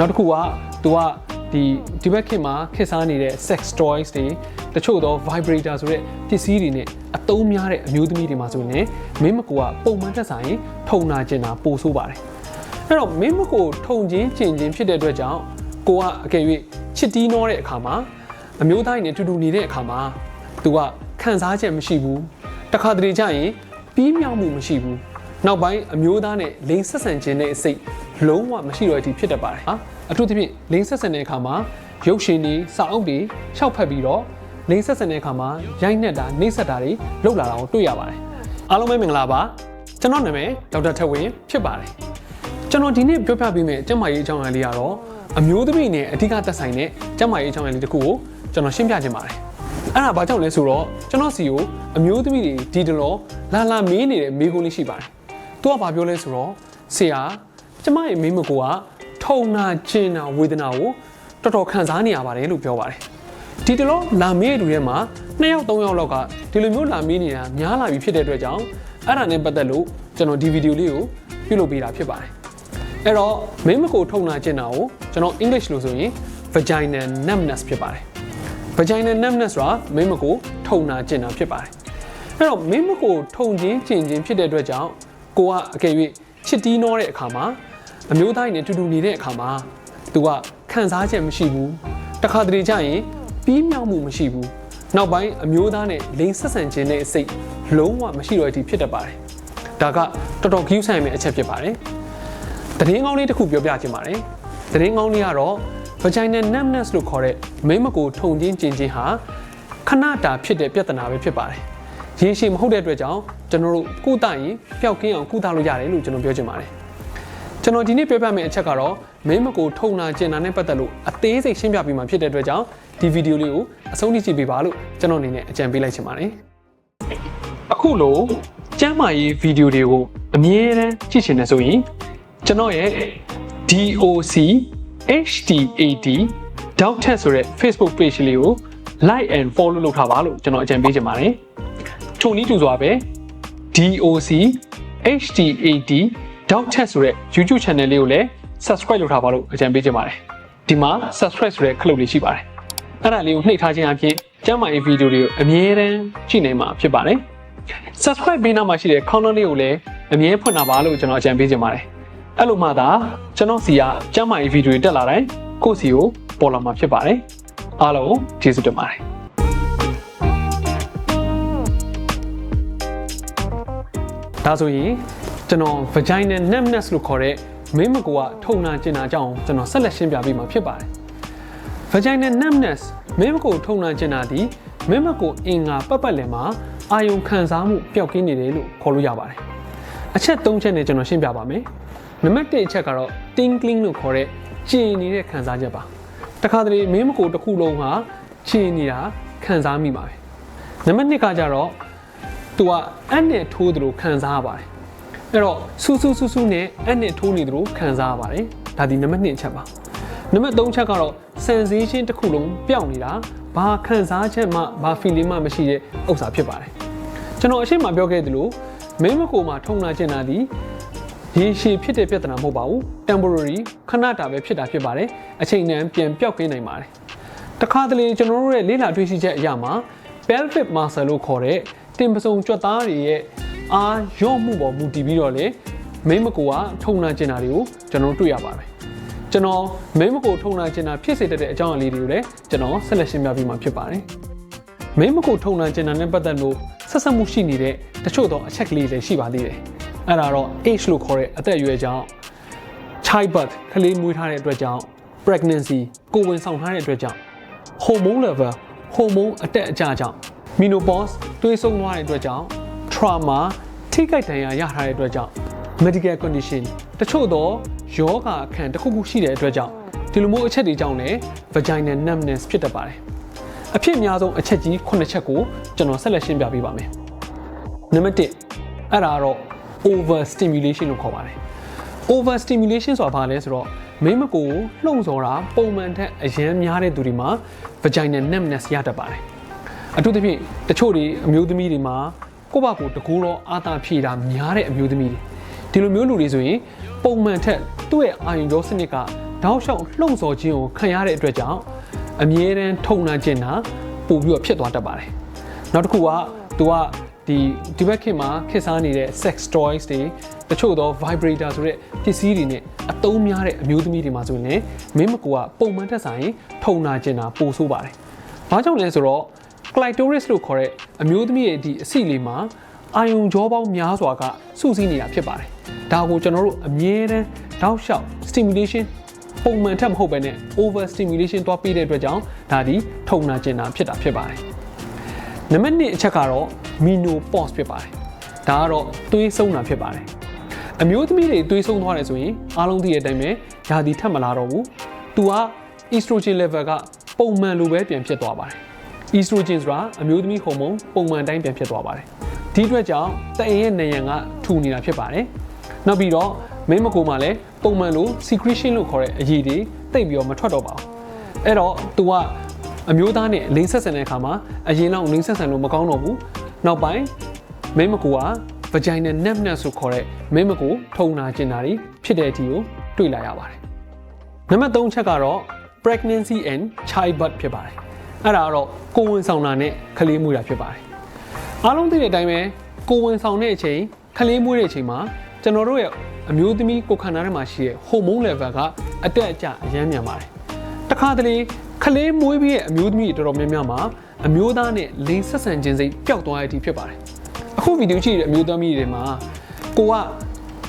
နောက်တစ်ခုက तू ကဒီဒီဘက်ခေတ်မှာခေတ်စားနေတဲ့ sex toys တွေတချို့သော vibrator ဆိုတဲ့ပစ္စည်းတွေနဲ့အသုံးများတဲ့အမျိုးသမီးတွေမှာဆိုရင်မင်းမကူကပုံမှန်သက်ဆိုင်ထုံနာကျင်တာပိုဆိုးပါတယ်အဲ့တော့မင်းမကူထုံချင်းကျင်ချင်းဖြစ်တဲ့အတွက်ကြောင့်ကိုကအကယ်၍ချစ်တီးနှောတဲ့အခါမှာအမျိုးသားတွေနဲ့တူတူနေတဲ့အခါမှာ तू ကခံစားချက်မရှိဘူးတခါတလေကျရင်ပြီးမြောက်မှုမရှိဘူးနောက်ပိုင်းအမျိုးသားနဲ့လိင်ဆက်ဆံခြင်းတဲ့အစိတ် လုံးဝမရှိတော့တဲ့အထိဖြစ်တတ်ပါတယ်ဟာအထူးသဖြင့်လိင်ဆက်ဆံတဲ့အခါမှာရုပ်ရှင်တွေစာအုပ်တွေရှောက်ဖက်ပြီးတော့လိင်ဆက်ဆံတဲ့အခါမှာရိုက်နှက်တာနှိပ်စက်တာတွေလုပ်လာတာကိုတွေ့ရပါတယ်အားလုံးပဲမင်္ဂလာပါကျွန်တော်နာမည်ဒေါက်တာထက်ဝင်းဖြစ်ပါတယ်ကျွန်တော်ဒီနေ့ပြောပြပေးမယ့်ကျန်းမာရေးအကြောင်းအရာလေးကတော့အမျိုးသမီးနဲ့အဓိကသက်ဆိုင်တဲ့ကျန်းမာရေးအကြောင်းအရာလေးတစ်ခုကိုကျွန်တော်ရှင်းပြခြင်းပါတယ်အဲ့ဒါဘာကြောင့်လဲဆိုတော့ကျွန်တော်စီကိုအမျိုးသမီးတွေဒီတလောလာလာမေးနေတဲ့မေးခွန်းလေးရှိပါတယ်သူကဘာပြောလဲဆိုတော့ဆရာ ကျမရဲ့မိမကိုကထုံနာကျင်နာဝေဒနာကိုတော်တော်ခံစားနေရပါတယ်လို့ပြောပါတယ်ဒီတလောလာမေးတူထဲမှာ2ယောက်3ယောက်လောက်ကဒီလိုမျိုးလာမေးနေတာများလာပြီဖြစ်တဲ့အတွက်ကြောင့်အဲ့ဒါနဲ့ပတ်သက်လို့ကျွန်တော်ဒီဗီဒီယိုလေးကိုပြုလုပ်ပေးတာဖြစ်ပါတယ်အဲ့တော့မိမကိုထုံနာကျင်တာကိုကျွန်တော် English လို့ဆိုရင် vaginal numbness ဖြစ်ပါတယ် vaginal numbness ဆိုတာမိမကိုထုံနာကျင်တာဖြစ်ပါတယ်အဲ့တော့မိမကိုထုံချင်းကျင်ချင်းဖြစ်တဲ့အတွက်ကြောင့်ကိုကအကယ်၍ချစ်တီးနှောတဲ့အခါမှာ အမျိုးသားတွေနဲ့တူတူနေတဲ့အခါမှာသူကခံစားချက်မရှိဘူးတခါတလေကျရင်ပြီးမြောက်မှုမရှိဘူးနောက်ပိုင်းအမျိုးသားနဲ့လိင်ဆက်ဆံခြင်းတဲ့အစိတ်လုံးဝမရှိတော့တဲ့အထိဖြစ်တတ်ပါတယ်ဒါကတော်တော်ကြီးဆိုင်မဲ့အချက်ဖြစ်ပါတယ်သတင်းကောင်းလေးတစ်ခုပြောပြချင်ပါတယ်သတင်းကောင်းလေးကတော့ vaginal numbness လို့ခေါ်တဲ့မိမကိုထုံချင်းကျင်ချင်းဟာခဏတာဖြစ်တဲ့ပြဿနာပဲဖြစ်ပါတယ်ရေရှည်မဟုတ်တဲ့အတွက်ကြောင့်ကျွန်တော်တို့ကုသရင်ပျောက်ကင်းအောင်ကုသလို့ရတယ်လို့ကျွန်တော်ပြောချင်ပါတယ် ကျွန်တော်ဒီနေ့ပြောပြမယ့်အချက်ကတော့မင်းမကိုထုံနာကျင်နာနဲ့ပတ်သက်လို့အသေးစိတ်ရှင်းပြပေးမှာဖြစ်တဲ့အတွက်ကြောင့်ဒီဗီဒီယိုလေးကိုအဆုံးထိကြည့်ပေးပါလို့ကျွန်တော်အနေနဲ့အကြံပေးလိုက်ချင်ပါတယ်အခုလိုကျမ်းမာရေးဗီဒီယိုတွေကိုအမြဲတမ်းကြည့်ချင်တယ်ဆိုရင်ကျွန်တော်ရဲ့ DOC HTAD Doctor ဆိုတဲ့ Facebook page လေးကို like and follow လုပ်ထားပါလို့ကျွန်တော်အကြံပေးချင်ပါတယ်။ထိုနည်းတူစွာပဲ DOC HTAD Doctor ဆိုတဲ့ YouTube channel လေးကိုလည်း subscribe လုပ်ထားပါလို့အကြံပေးချင်ပါတယ်။ဒီမှာ subscribe ဆိုတဲ့ခလုတ်လေးရှိပါတယ်။အဲ့ဒါလေးကိုနှိပ်ထားခြင်းအပြင်ကျမ်းမာရေးဗီဒီယိုတွေကိုအမြဲတမ်းကြည့်နိုင်မှာဖြစ်ပါတယ်။ subscribe ပေးနာမှာရှိတဲ့ counter လေးကိုလည်းအမြဲဖွင့်တာပါလို့ကျွန်တော်အကြံပေးချင်ပါတယ်။အဲ့လိုမှသာကျွန်တော်စီကကျမ်းမာရေးဗီဒီယိုတွေတက်လာတိုင်းကိုယ့်စီကိုပေါ်လာမှာဖြစ်ပါတယ်။အားလုံးကျေးဇူးတင်ပါတယ်။ဒါဆိုရင် ကျွန်တော် vaginal numbness လို့ခေါ်တဲ့မိမကူကထုံနာကျင်နာကြောင်းကျွန်တော်ဆက်လက်ရှင်းပြပေးမှာဖြစ်ပါတယ်။ vaginal numbness မိမကူထုံနာကျင်နာသည်မိမကူအင်္ဂါပတ်ပတ်လည်မှာအာယုံခံစားမှုပျောက်ကင်းနေတယ်လို့ခေါ်လို့ရပါတယ်။အချက်၃ချက်နဲ့ကျွန်တော်ရှင်းပြပါမယ်။နံပါတ်၁အချက်ကတော့ tingling လို့ခေါ်တဲ့ကျင်နေတဲ့ခံစားချက်ပါ။တခါတလေမင်းမကိုတစ်ခုလုံးဟာကျင်နေတာခံစားမိပါပဲ။နံပါတ်2ကကြတော့သူကအက်နဲ့ထိုးသလိုခံစားရပါတယ်။ အဲ့တော့စူးစူးစူးစူးနဲ့အက်နဲ့ထိုးနေသလိုခံစားရပါတယ်။ဒါဒီနံပါတ်2ချက်ပါ။နံပါတ်3ချက်ကတော့ sensation တစ်ခုလုံးပျောက်နေတာဘာခံစားချက်မှဘာ feeling မှမရှိတဲ့ဥစ္စာဖြစ်ပါတယ်။ကျွန်တော်အရှိမပြောခဲ့သလိုမင်းမကိုမှာထုံနာကျင်တာဒီရေရှည်ဖြစ်တဲ့ပြဿနာမဟုတ်ပါဘူး temporary ခဏတာပဲဖြစ်တာဖြစ်ပါတယ်အချိန်တန်ပြန်ပျောက်ကင်းနိုင်ပါတယ်တခါတလေကျွန်တော်တို့ရဲ့လေးလာတွေ့ရှိချက်အရာမှာ pelvic muscle လို့ခေါ်တဲ့တင်ပစုံကြွက်သားတွေရဲ့ အားရော့မှုပေါ်မူတည်ပြီးတော့လေမိမကိုကထုံနာကျင်တာတွေကိုကျွန်တော်တွေ့ရပါတယ်ကျွန်တော်မိမကိုထုံနာကျင်တာဖြစ်စေတတ်တဲ့အကြောင်းအရာလေးတွေကိုလည်းကျွန်တော်ဆက်လက်ရှင်းပြပေးမှာဖြစ်ပါတယ်မိမကိုထုံနာကျင်တာနဲ့ပတ်သက်လို့ဆက်ဆက်မှုရှိနေတဲ့တချို့သောအချက်ကလေးတွေရှိပါသေးတယ်အဲ့ဒါတော့ age လို့ခေါ်တဲ့အသက်အရွယ်ကြောင့် child birth ကလေးမွေးထားတဲ့အတွက်ကြောင့် pregnancy ကိုယ်ဝန်ဆောင်ထားတဲ့အတွက်ကြောင့် hormone level ဟိုမုန်းအတက်အကျကြောင့် menopause တွေးဆုံးသွားတဲ့အတွက်ကြောင့် trauma ထိခိုက်ဒဏ်ရာရထားတဲ့အတွက်ကြောင့် medical condition တချို့သောယောဂအခန့်တစ်ခုခုရှိတဲ့အတွက်ကြောင့်ဒီလိုမျိုးအချက်တွေကြောင့်လည်း vaginal numbness ဖြစ်တတ်ပါတယ်အဖြစ်အများဆုံးအချက်ကြီး9ချက်ကိုကျွန်တော်ဆက်လက်ရှင်းပြပေးပါမယ်နံပါတ်1အဲ့ဒါကတော့ over stimulation လို့ခေါ်ပါတယ် over stimulation ဆိုတာဘာလဲဆိုတော့မိမကိုလှုံ့ဆော်တာပုံမှန်ထက်အရင်များတဲ့သူတွေမှာ vaginal numbness ရတတ်ပါတယ်အထူးသဖြင့်တချို့တွေအမျိုးသမီးတွေမှာ ကိုယ့်ဘာကိုတကူတော့အာသာဖြည့်တာများတဲ့အမျိုးသမီးတွေဒီလိုမျိုးလူတွေဆိုရင်ပုံမှန်ထက်သူ့ရဲ့အာရုံကြောစနစ်ကတောက်လျှောက်လှုံ့ဆော်ခြင်းကိုခံရတဲ့အတွက်ကြောင့်အမြဲတမ်းထုံနှံခြင်းတာပို့ပြီးတော့ဖြစ်သွားတတ်ပါတယ်နောက်တစ်ခုကသူကဒီဒီဘက်ခေတ်မှာခေတ်စားနေတဲ့ sex toys တွေတချို့သော vibrator ဆိုတဲ့ပစ္စည်းတွေနဲ့အသုံးများတဲ့အမျိုးသမီးတွေမှာဆိုရင်လည်းမင်းမကူကပုံမှန်တက်ဆိုင်ထုံနှံခြင်းတာပိုဆိုးပါတယ်။ဘာကြောင့်လဲဆိုတော့ clitoris လို့ခေါ်တဲ့အမျိုးသမီးရဲ့ဒီအဆီလေးမှာအာယုံကြောပေါင်းများစွာကစုစည်းနေတာဖြစ်ပါတယ်။ဒါကိုကျွန်တော်တို့အမြဲတမ်းတောက်လျှောက် stimulation ပုံမှန်ထက်မဟုတ်ဘဲနဲ့ over stimulation တွားပေးတဲ့အတွက်ကြောင့်ဒါဒီထုံနာကျင်တာဖြစ်တာဖြစ်ပါတယ်။နံပါတ်1အချက်ကတော့ menopause ဖြစ်ပါတယ်။ဒါကတော့သွေးဆုံးတာဖြစ်ပါတယ်။အမျိုးသမီးတွေသွေးဆုံးသွားတယ်ဆိုရင်အားလုံးသိတဲ့အတိုင်းပဲဓာဒီထပ်မလာတော့ဘူး။ तू က estrogen level ကပုံမှန်လိုပဲပြန်ဖြစ်သွားပါတယ်။ estrogen ဆိုတာအမျိုးသမီးဟော်မုန်းပုံမှန်တိုင်းပြန်ဖြစ်သွားပါတယ်။ဒီအတွက်ကြောင့်တအိမ်ရဲ့နေရန်ကထူနေတာဖြစ်ပါတယ်။နောက်ပြီးတော့မင်းမကိုမှလည်းပုံမှန်လို secretion လို့ခေါ်တဲ့အရည်တွေတိတ်ပြီးတော့မထွက်တော့ပါဘူး။အဲ့တော့ तू ကအမျိုးသားနဲ့လိင်ဆက်ဆံတဲ့အခါမှာအရင်လောက်လိင်ဆက်ဆံလို့မကောင်းတော့ဘူး။နောက်ပိုင်းမင်းမကိုက vagina numbness ဆိုခေါ်တဲ့မင်းမကိုထုံနာကျင်တာတွေဖြစ်တဲ့အထိကိုတွေ့လာရပါတယ်။နံပါတ်3ချက်ကတော့ pregnancy and childbirth ဖြစ်ပါတယ်။ အဲ့ဒါကတော့ကိုယ်ဝန်ဆောင်တာနဲ့ကလေးမွေးတာဖြစ်ပါတယ်။အားလုံးသိတဲ့အတိုင်းပဲကိုယ်ဝန်ဆောင်တဲ့အချိန်ကလေးမွေးတဲ့အချိန်မှာကျွန်တော်တို့ရဲ့အမျိုးသမီးကိုယ်ခန္ဓာထဲမှာရှိတဲ့ဟော်မုန်း level ကအတက်အကျအရမ်းမြန်ပါတယ်။တခါတလေကလေးမွေးပြီးရဲ့အမျိုးသမီးတွေတော်တော်များများမှာအမျိုးသားနဲ့လိင်ဆက်ဆံခြင်းစိတ်ပျောက်သွားတဲ့အထိဖြစ်ပါတယ်။အခုဗီဒီယိုကြည့်တဲ့အမျိုးသမီးတွေမှာကိုက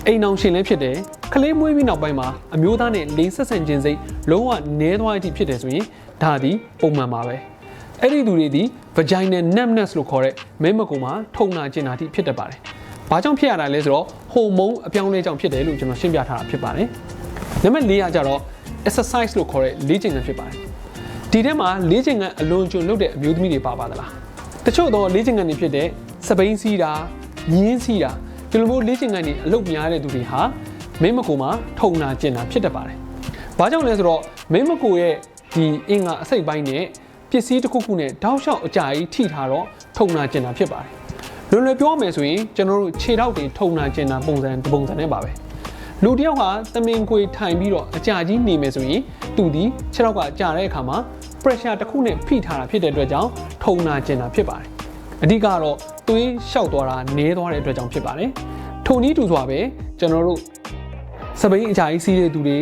အိမ်အောင်ရှင်လည်းဖြစ်တယ်ကလေးမွေးပြီးနောက်ပိုင်းမှာအမျိုးသားနဲ့လိင်ဆက်ဆံခြင်းစိတ်လုံးဝနည်းသွားတဲ့အထိဖြစ်တယ်ဆိုရင် ဒါသည်ပုံမှန်ပါပဲ။အဲ့ဒီသူတွေဒီ vaginal numbness လို့ခေါ်တဲ့မဲမကုံမှာထုံနာကျင်တာတိဖြစ်တတ်ပါတယ်။ဘာကြောင့်ဖြစ်ရတာလဲဆိုတော့ဟိုမုန်းအပြောင်းအလဲကြောင့်ဖြစ်တယ်လို့ကျွန်တော်ရှင်းပြထားတာဖြစ်ပါတယ်။နံပါတ်၄ကကြတော့ exercise လို့ခေါ်တဲ့လေ့ကျင့်ခန်းဖြစ်ပါတယ်။ဒီထဲမှာလေ့ကျင့်ခန်းအလွန်ကျွံလုပ်တဲ့အမျိုးသမီးတွေပါပါသလား။တချို့တော့လေ့ကျင့်ခန်းတွေဖြစ်တဲ့စပိန်စီးတာ၊ညင်းစီးတာဒီလိုမျိုးလေ့ကျင့်ခန်းတွေအလုပ်များတဲ့သူတွေဟာမင်းမကိုမှာထုံနာကျင်တာဖြစ်တတ်ပါတယ်။ဘာကြောင့်လဲဆိုတော့မင်းမကိုရဲ့ ဒီအင်္ဂါအစိတ်ပိုင်းနဲ့ပစ္စည်းတစ်ခုခုနဲ့တောက်လျှောက်အကြာကြီးထိထားတော့ထုံနာကျင်တာဖြစ်ပါတယ်။လွယ်လွယ်ပြောမယ်ဆိုရင်ကျွန်တော်တို့ခြေထောက်တွေထုံနာကျင်တာပုံစံတစ်ပုံစံနဲ့ပါပဲ။လူတစ်ယောက်ဟာသမင်ခွေထိုင်ပြီးတော့အကြာကြီးနေမယ်ဆိုရင်သူဒီခြေထောက်ကကြာတဲ့အခါမှာ pressure တစ်ခုနဲ့ဖိထားတာဖြစ်တဲ့အတွက်ကြောင့်ထုံနာကျင်တာဖြစ်ပါတယ်။အဓိကတော့သွေးလျှောက်သွားတာနည်းသွားတဲ့အတွက်ကြောင့်ဖြစ်ပါတယ်။ထုံနည်းတူစွာပဲကျွန်တော်တို့စပိန်အကြာကြီးစီးတဲ့သူတွေ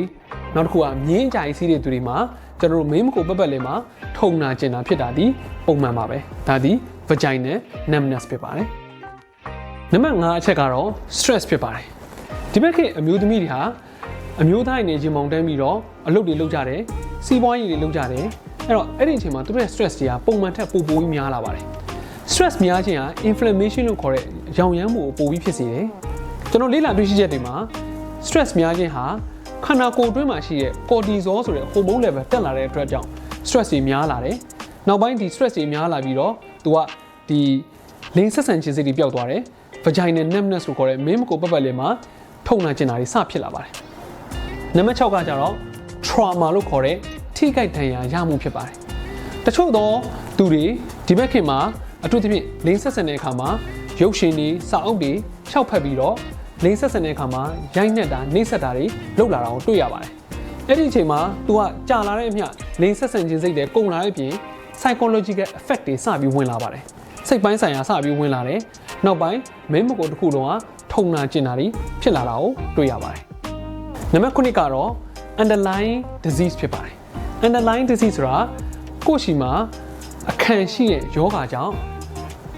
နောက်တစ်ခုကမြင်းအကြာကြီးစီးတဲ့သူတွေမှာ ကျွန်တော်တို့မင်းမကိုပတ်ပတ်လေးမှာထုံနာကျင်တာဖြစ်တာဒီပုံမှန်ပါပဲဒါဒီ vagina numbness ဖြစ်ပါတယ်နံပါတ်5အချက်ကတော့ stress ဖြစ်ပါတယ်ဒီဘက်ကအမျိုးသမီးတွေဟာအမျိုးသားတွေနေခြင်းမောင်တန်းပြီးတော့အလုပ်တွေလုပ်ကြတယ်စီးပွားရေးတွေလုပ်ကြတယ်အဲ့တော့အဲ့ဒီအချိန်မှာသူတို့ရဲ့ stress တွေကပုံမှန်ထက်ပိုပိုပြီးများလာပါတယ် stress များခြင်းဟာ inflammation လို့ခေါ်တဲ့ရောင်ရမ်းမှုကိုပိုပြီးဖြစ်စေတယ်ကျွန်တော်လေ့လာတွေ့ရှိချက်တွေမှာ stress များခြင်းဟာ ခန္ဓာကိုယ်အတွင်းမှာရှိတဲ့ cortisol ဆိုတဲ့ hormone level တက်လာတဲ့အတွက်ကြောင့် stress တွေများလာတယ်။နောက်ပိုင်းဒီ stress တွေများလာပြီးတော့သူကဒီလိင်ဆက်ဆံခြင်းစိတ်တွေပျောက်သွားတယ်။ vaginal numbness လို့ခေါ်တဲ့မင်းမကိုပတ်ပတ်လေးမှာထုံနာကျင်တာတွေစဖြစ်လာပါတယ်။နံပါတ်6ကကြတော့ trauma လို့ခေါ်တဲ့ထိခိုက်ဒဏ်ရာရမှုဖြစ်ပါတယ်။တချို့သောသူတွေဒီဘက်ခင်မှာအထူးသဖြင့်လိင်ဆက်ဆံတဲ့အခါမှာရုပ်ရှင်တွေစာအုပ်တွေရှောက်ဖက်ပြီးတော့ လိန်ဆက်ဆန်တဲ့အခါမှာရိုက်နှက်တာနှိမ့်ဆက်တာတွေလောက်လာတာကိုတွေ့ရပါတယ်။အဲ့ဒီအချိန်မှာ तू ကကြာလာတဲ့အမျှလိန်ဆက်ဆန်ခြင်းစိတ်တွေကုန်လာတဲ့အပြင် psychological effect တွေစပြီးဝင်လာပါတယ်။စိတ်ပိုင်းဆိုင်ရာစပြီးဝင်လာတယ်။နောက်ပိုင်းမင်းမကိုတစ်ခုလုံးကထုံနာကျင်တာတွေဖြစ်လာတာကိုတွေ့ရပါတယ်။နံပါတ်9ကတော့ underlying disease ဖြစ်ပါတယ်။ underlying disease ဆိုတာကိုယ့်ရှိမှာအခန့်ရှိတဲ့ယောဂါကြောင့်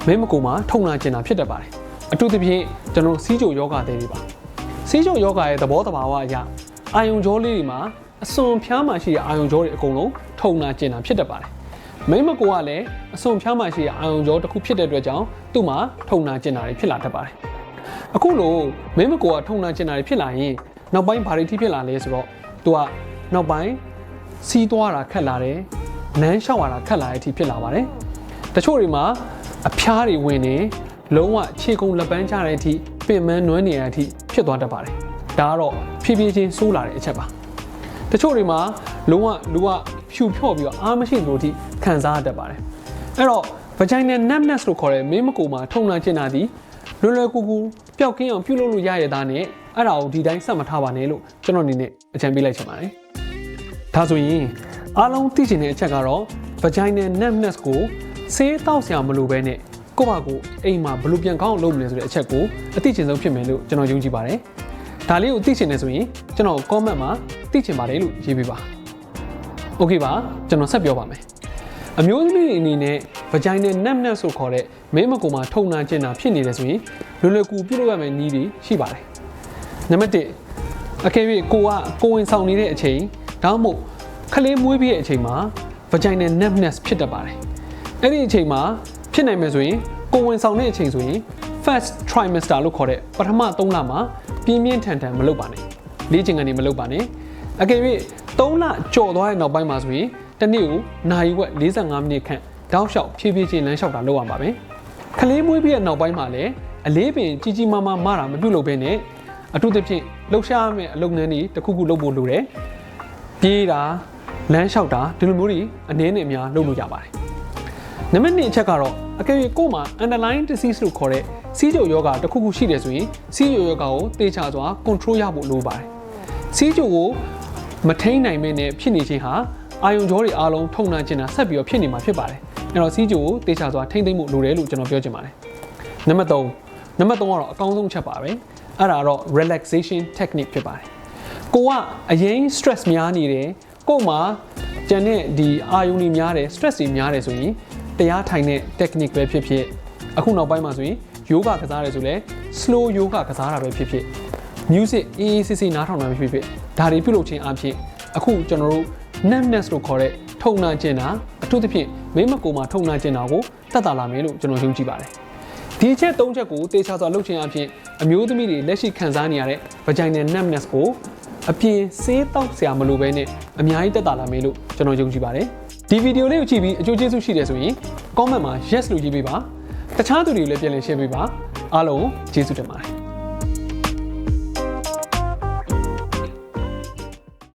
မင်းမကိုမှာထုံနာကျင်တာဖြစ်တတ်ပါတယ်။ အထူးသဖြင့်ကျွန်တော်စီးချိုယောဂတွေတွေပါစီးချိုယောဂရဲ့သဘောတဘာဝအရအာယုံကြောလေးတွေမှာအစွန်ဖျားမှရှိတဲ့အာယုံကြောတွေအကုန်လုံးထုံနာကျင်တာဖြစ်တတ်ပါတယ်မိမကိုကလည်းအစွန်ဖျားမှရှိတဲ့အာယုံကြောတစ်ခုဖြစ်တဲ့အတွက်ကြောင့်သူ့မှာထုံနာကျင်တာတွေဖြစ်လာတတ်ပါတယ်အခုလိုမိမကိုကထုံနာကျင်တာတွေဖြစ်လာရင်နောက်ပိုင်းဘာတွေထိဖြစ်လာလဲဆိုတော့သူကနောက်ပိုင်းစီးသွားတာခက်လာတယ်နန်းလျှောက်ရတာခက်လာတဲ့အထိဖြစ်လာပါတယ်တချို့တွေမှာအဖျားတွေဝင်နေ လုံးဝခြေကုံလက်ပန်းချတဲ့အထိပင်မနွမ်းနေတဲ့အထိဖြစ်သွားတတ်ပါတယ်ဒါကတော့ဖြည်းဖြည်းချင်းဆိုးလာတဲ့အချက်ပါတချို့တွေမှာလုံးဝလူကဖြူဖြော့ပြီးတော့အားမရှိသလိုအထိခံစားရတတ်ပါတယ်အဲ့တော့ vagina numbness လို့ခေါ်တဲ့မင်းမကူမှာထုံနာကျင်တာဒီလွယ်လွယ်ကူကူပျောက်ကင်းအောင်ပြုလုပ်လို့ရရတဲ့သားနဲ့အဲ့ဒါကိုဒီတိုင်းဆက်မထားပါနဲ့လို့ကျွန်တော်အနေနဲ့အကြံပေးလိုက်ချင်ပါတယ်ဒါဆိုရင်အားလုံးသိချင်တဲ့အချက်ကတော့ vaginal numbness ကိုဆေးတောက်ဆရာမလိုဘဲနဲ့ ကိုပါကိုအိမ်မှာဘလို့ပြန်ကောင်းလုပ်မလဲဆိုတဲ့အချက်ကိုအသိချင်ဆုံးဖြစ်မယ်လို့ကျွန်တော်ယုံကြည်ပါတယ်။ဒါလေးကိုသိချင်တယ်ဆိုရင်ကျွန်တော် comment မှာသိချင်ပါတယ်လို့ရေးပေးပါ။ Okay ပါကျွန်တော်ဆက်ပြောပါမယ်။အမျိုးသမီးတွေအနေနဲ့ဗကြိုင်းနဲ့နက်နက်ဆိုခေါ်တဲ့မဲမကူမှာထုံနာကျင်တာဖြစ်နေတယ်ဆိုရင်လွယ်လွယ်ကူပြုလုပ်ရမယ့်နည်းတွေရှိပါတယ်။နံပါတ်1အကယ်၍ကိုကကိုဝင်ဆောင်နေတဲ့အချိန်ဒါမှမဟုတ်ခလေးမွေးပြီးတဲ့အချိန်မှာ vagina numbness ဖြစ်တတ်ပါတယ်။အဲ့ဒီအချိန်မှာ ဖြစ်နိုင်မယ်ဆိုရင်ကိုဝင်ဆောင်တဲ့အချိန်ဆိုရင် first trimester လို့ခေါ်တဲ့ပထမ3လမှာပြင်းပြင်းထန်ထန်မလုပ်ပါနဲ့လေ့ကျင့်ခန်းတွေမလုပ်ပါနဲ့အကယ်၍3လကြော်သွားတဲ့နောက်ပိုင်းမှာဆိုရင်တစ်နေ့ကိုနိုင်ဝက်45မိနစ်ခန့်တောက်လျှောက်ဖြည်းဖြည်းချင်းလမ်းလျှောက်တာလုပ်ရပါမယ်ခလေးမွေးပြီးတဲ့နောက်ပိုင်းမှာလည်းအလေးပင်ကြီးကြီးမားမားမတာမပြုတ်လို့ပဲနဲ့အထူးသဖြင့်လှုပ်ရှားရမယ့်အလုပ်ငန်းတွေတစ်ခုခုလုပ်ဖို့လိုတယ်ပြေးတာလမ်းလျှောက်တာဒီလိုမျိုးတွေအနည်းနဲ့အများလုပ်လို့ရပါတယ် နံပါတ်2အချက်ကတော့အကယ်၍ကိုယ်မှာ underlying disease လို့ခေါ်တဲ့စီးကျိုယောဂတစ်ခုခုရှိတယ်ဆိုရင်စီးကျိုယောဂကိုတေချာစွာ control ရဖို့လိုပါတယ်။စီးကျိုကိုမထိန်နိုင်မဲနဲ့ဖြစ်နေခြင်းဟာအာယုံကြောတွေအားလုံးထုံနှံခြင်းတာဆက်ပြီးတော့ဖြစ်နေမှာဖြစ်ပါတယ်။အဲ့တော့စီးကျိုကိုတေချာစွာထိမ့်သိမ့်ဖို့လိုတယ်လို့ကျွန်တော်ပြောချင်ပါတယ်။နံပါတ်3နံပါတ်3ကတော့အကောင်းဆုံးချက်ပါပဲ။အဲ့ဒါတော့ relaxation technique ဖြစ်ပါတယ်။ကိုကအရင် stress များနေတယ်ကို့မှာကျန်တဲ့ဒီအာယုံတွေများတယ် stress တွေများတယ်ဆိုရင် တရားထိုင်တဲ့ technique ပဲဖြစ်ဖြစ်အခုနောက်ပိုင်းမှာဆိုရင် yoga ကစားရဲဆိုလဲ slow yoga ကစားတာပဲဖြစ်ဖြစ် music အေးအေးဆေးဆေးနားထောင်တာပဲဖြစ်ဖြစ်ဒါတွေပြုလုပ်ခြင်းအပြင်အခုကျွန်တော်တို့ numbness လို့ခေါ်တဲ့ထုံနာကျင်တာအထူးသဖြင့်မိမကိုယ်မှာထုံနာကျင်တာကိုတက်တာလာမယ်လို့ကျွန်တော်ယုံကြည်ပါတယ်ဒီချက်၃ချက်ကိုတေချာစွာလုပ်ခြင်းအပြင်အမျိုးသမီးတွေလက်ရှိခံစားနေရတဲ့ vaginal numbness ကိုအပြင်ဆေးတောက်ဆရာမလိုဘဲနဲ့အများကြီးတက်တာလာမယ်လို့ကျွန်တော်ယုံကြည်ပါတယ် ဒီဗီဒီယိုလေးကိုကြည့်ပြီးအကျိုးကျေးဇူးရှိတယ်ဆိုရင် comment မှာ yes လို့ရေးပေးပါတခြားသူတွေကိုလည်းပြန်လည် share ပေးပါအားလုံးကျေးဇူးတင်ပါတယ်